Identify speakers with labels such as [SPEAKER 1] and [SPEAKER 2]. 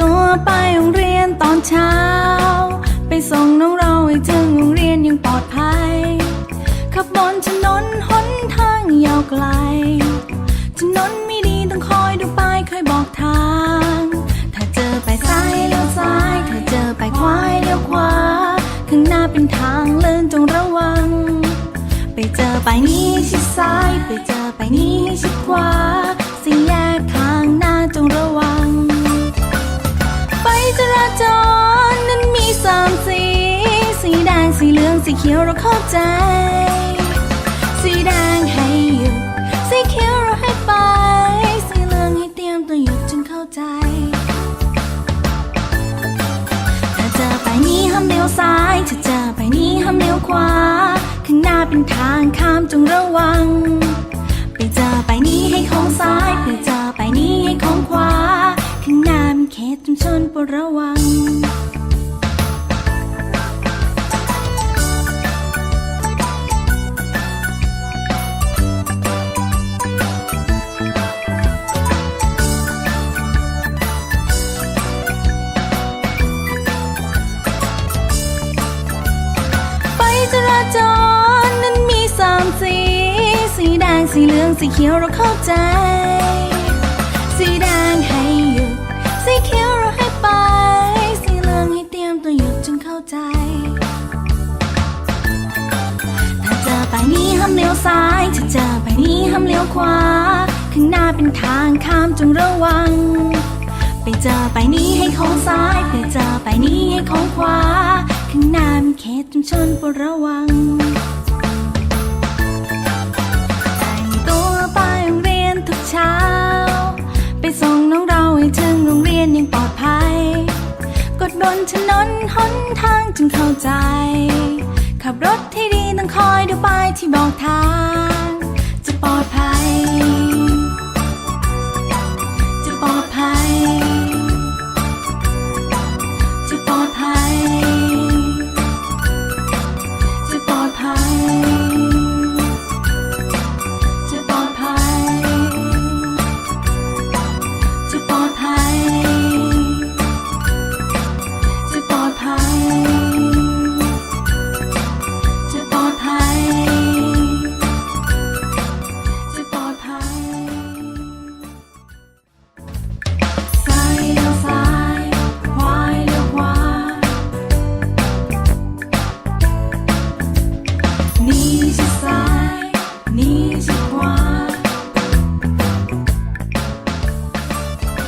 [SPEAKER 1] ตัวไปโรงเรียนตอนเช้า ไปส่งน้องเราให้ถึงโรงเรียนยังปลอดภัย ขับบนถนนหนทางยาวไกล ถนนไม่ดีต้องคอยดูป้ายคอยบอกทาง ถ้าเจอไปซ้ายเลี้ยวซ้าย ถ้าเจอไปขวาเลี้ยวขวา ข้างหน้าเป็นทางเลื่อนจงระวัง ไปเจอไปนี้ชิดซ้าย ไปเจอไปนี้ชิดขวา สีเขียวเราเข้าใจ สีแดงให้หยุดสีเขียวเราให้ไป สีเหลืองให้เตรียมตัวหยุดจนเข้าใจ ถ้าเจอไปนี้ห้ามเลี้ยวซ้าย ถ้าเจอไปนี้ห้ามเลี้ยวขวา ข้างหน้าเป็นทางข้ามจงระวัง ไปเจอไปนี้ให้โค้งซ้าย ไปเจอไปนี้ให้โค้งขวา ข้างหน้ามีเขตชุมชนโปรดระวัง จรนั้นมีสามสี สีแดงสีเหลืองสีเขียวเราเข้าใจ สีแดงให้หยุด สีเขียวเราให้ไป สีเหลืองให้เตรียมตัวหยุดจนเข้าใจ ถ้าเจอไปนี้ห้ามเลี้ยวซ้าย ถ้าเจอไปนี้ห้ามเลี้ยวขวา ข้างหน้าเป็นทางข้ามจงระวัง ไปเจอไปนี้ให้โค้งซ้าย ไปเจอไปนี้ให้โค้งขวา ข้างหน้ามีเขตชุมชนโปรดระวัง แต่งตัวไปโรงเรียนทุกเช้า ไปส่งน้องเราให้ถึงโรงเรียนอย่างปลอดภัย กดบนถนนหนทางจึงเข้าใจ ขับรถที่ดีต้องคอยดูป้ายที่บอกทาง จะปลอดภัย จะปลอดภัย จะปลอดภัย ซ้าเลี้ยวซ้ายวาเลี้ยวขวา นี่จะซ้านี่จะขวา